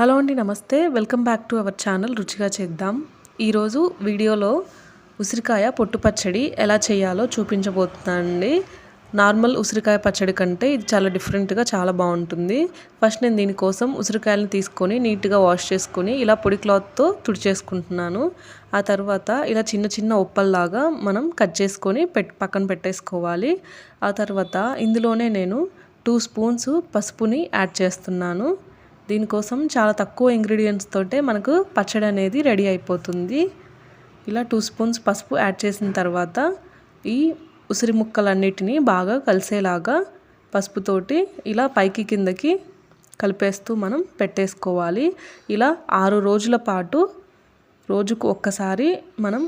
Hello అండి నమస్తే. Welcome back to our channel రుచిగా చేద్దాం. ఈరోజు వీడియోలో ఉసిరికాయ పొట్టు పచ్చడి ఎలా చేయాలో చూపించబోతున్నానండి. నార్మల్ ఉసిరికాయ పచ్చడి కంటే ఇది చాలా డిఫరెంట్గా చాలా బాగుంటుంది. ఫస్ట్ నేను దీనికోసం ఉసిరికాయలను తీసుకొని నీట్గా వాష్ చేసుకొని ఇలా పొడి క్లాత్తో తుడిచేసుకుంటున్నాను. ఆ తర్వాత ఇలా చిన్న చిన్న ఉప్పల్లాగా మనం కట్ చేసుకొని పెట్ పక్కన పెట్టేసుకోవాలి. ఆ తర్వాత ఇందులోనే నేను టూ స్పూన్స్ పసుపుని యాడ్ చేస్తున్నాను. దీనికోసం చాలా తక్కువ ఇంగ్రీడియంట్స్ తోటే మనకు పచ్చడి అనేది రెడీ అయిపోతుంది. ఇలా టూ స్పూన్స్ పసుపు యాడ్ చేసిన తర్వాత ఈ ఉసిరి ముక్కలన్నిటినీ బాగా కలిసేలాగా పసుపుతోటి ఇలా పైకి కిందకి కలిపేస్తూ మనం పెట్టేసుకోవాలి. ఇలా ఆరు రోజుల పాటు రోజుకు ఒక్కసారి మనం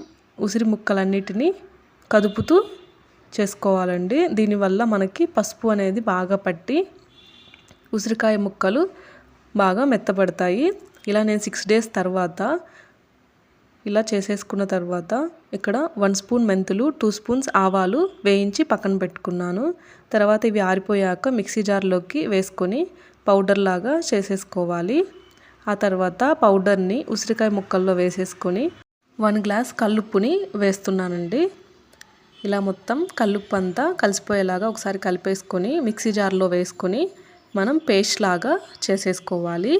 ఉసిరి ముక్కలన్నిటినీ కదుపుతూ చేసుకోవాలండి. దీనివల్ల మనకి పసుపు అనేది బాగా పట్టి ఉసిరికాయ ముక్కలు బాగా మెత్తపడతాయి ఇలా నేను సిక్స్ డేస్ తర్వాత ఇలా చేసేసుకున్న తర్వాత ఇక్కడ వన్ స్పూన్ మెంతులు టూ స్పూన్స్ ఆవాలు వేయించి పక్కన పెట్టుకున్నాను. తర్వాత ఇవి ఆరిపోయాక మిక్సీ జార్లోకి వేసుకొని పౌడర్ లాగా చేసేసుకోవాలి. ఆ తర్వాత పౌడర్ని ఉసిరికాయ ముక్కల్లో వేసేసుకొని వన్ గ్లాస్ కల్లుప్పుని వేస్తున్నానండి. ఇలా మొత్తం కల్లుప్పు అంతా కలిసిపోయేలాగా ఒకసారి కలిపేసుకొని మిక్సీ జార్లో వేసుకొని మనం పేస్ట్ లాగా చేసేసుకోవాలి.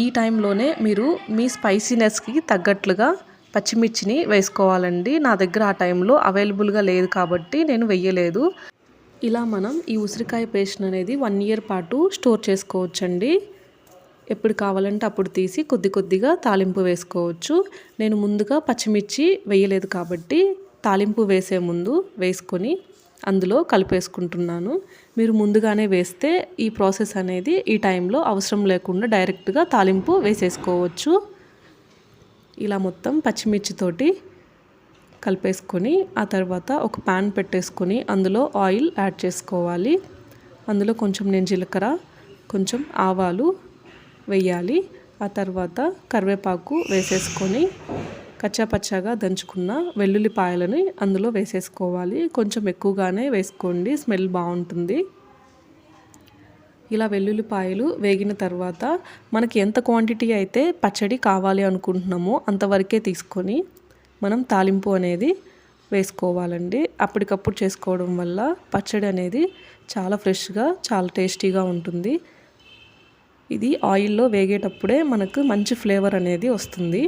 ఈ టైంలోనే మీరు మీ స్పైసీనెస్కి తగ్గట్లుగా పచ్చిమిర్చిని వేసుకోవాలండి. నా దగ్గర ఆ టైంలో అవైలబుల్గా లేదు కాబట్టి నేను వెయ్యలేదు ఇలా మనం ఈ ఉసిరికాయ పేస్ట్ అనేది వన్ ఇయర్ పాటు స్టోర్ చేసుకోవచ్చండి. ఎప్పుడు కావాలంటే అప్పుడు తీసి కొద్ది కొద్దిగా తాలింపు వేసుకోవచ్చు. నేను ముందుగా పచ్చిమిర్చి వేయలేదు కాబట్టి తాలింపు వేసే ముందు వేసుకొని అందులో కలిపేసుకుంటున్నాను. మీరు ముందుగానే వేస్తే ఈ ప్రాసెస్ అనేది ఈ టైంలో అవసరం లేకుండా డైరెక్ట్గా తాలింపు వేసేసుకోవచ్చు. ఇలా మొత్తం పచ్చిమిర్చితోటి కలిపేసుకొని ఆ తర్వాత ఒక ప్యాన్ పెట్టేసుకొని అందులో ఆయిల్ యాడ్ చేసుకోవాలి. అందులో కొంచెం నేను జీలకర్ర కొంచెం ఆవాలు వేయాలి. ఆ తర్వాత కరివేపాకు వేసేసుకొని కచ్చాపచ్చాగా దంచుకున్న వెల్లుల్లిపాయలని అందులో వేసేసుకోవాలి. కొంచెం ఎక్కువగానే వేసుకోండి స్మెల్ బాగుంటుంది. ఇలా వెల్లుల్లిపాయలు వేగిన తర్వాత మనకి ఎంత క్వాంటిటీ అయితే పచ్చడి కావాలి అనుకుంటున్నామో అంతవరకే తీసుకొని మనం తాలింపు అనేది వేసుకోవాలండి. అప్పటికప్పుడు చేసుకోవడం వల్ల పచ్చడి అనేది చాలా ఫ్రెష్గా చాలా టేస్టీగా ఉంటుంది. ఇది ఆయిల్లో వేగేటప్పుడే మనకు మంచి ఫ్లేవర్ అనేది వస్తుంది.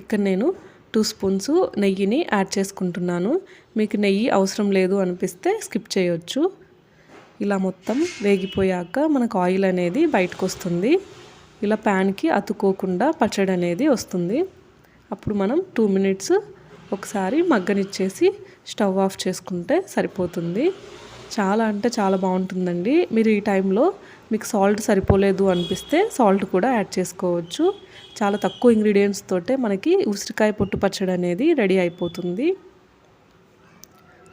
ఇక్కడ నేను టూ స్పూన్స్ నెయ్యిని యాడ్ చేసుకుంటున్నాను. మీకు నెయ్యి అవసరం లేదు అనిపిస్తే స్కిప్ చేయొచ్చు. ఇలా మొత్తం వేగిపోయాక మనకు ఆయిల్ అనేది బయటకు వస్తుంది ఇలా ప్యాన్కి అతుక్కోకుండా పచ్చడి అనేది వస్తుంది. అప్పుడు మనం టూ మినిట్స్ ఒకసారి మగ్గనిచ్చేసి స్టవ్ ఆఫ్ చేసుకుంటే సరిపోతుంది. చాలా అంటే చాలా బాగుంటుందండి. మీరు ఈ టైంలో మీకు సాల్ట్ సరిపోలేదు అనిపిస్తే సాల్ట్ కూడా యాడ్ చేసుకోవచ్చు. చాలా తక్కువ ఇంగ్రీడియంట్స్ తోటే మనకి ఉసిరికాయ పొట్టు పచ్చడి అనేది రెడీ అయిపోతుంది.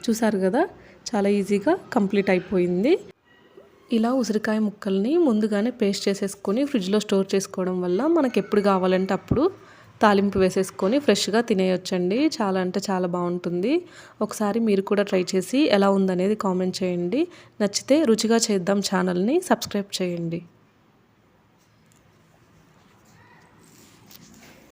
చూసారు కదా? చాలా ఈజీగా కంప్లీట్ అయిపోయింది. ఇలా ఉసిరికాయ ముక్కల్ని ముందుగానే పేస్ట్ చేసేసుకొని ఫ్రిడ్జ్లో స్టోర్ చేసుకోవడం వల్ల మనకి ఎప్పుడు కావాలంటే అప్పుడు తాలింపు వేసేసుకొని ఫ్రెష్గా తినేయొచ్చండి. చాలా అంటే చాలా బాగుంటుంది. ఒకసారి మీరు కూడా ట్రై చేసి ఎలా ఉందనేది కామెంట్ చేయండి. నచ్చితే రుచిగా చేద్దాం ఛానల్ని సబ్స్క్రైబ్ చేయండి.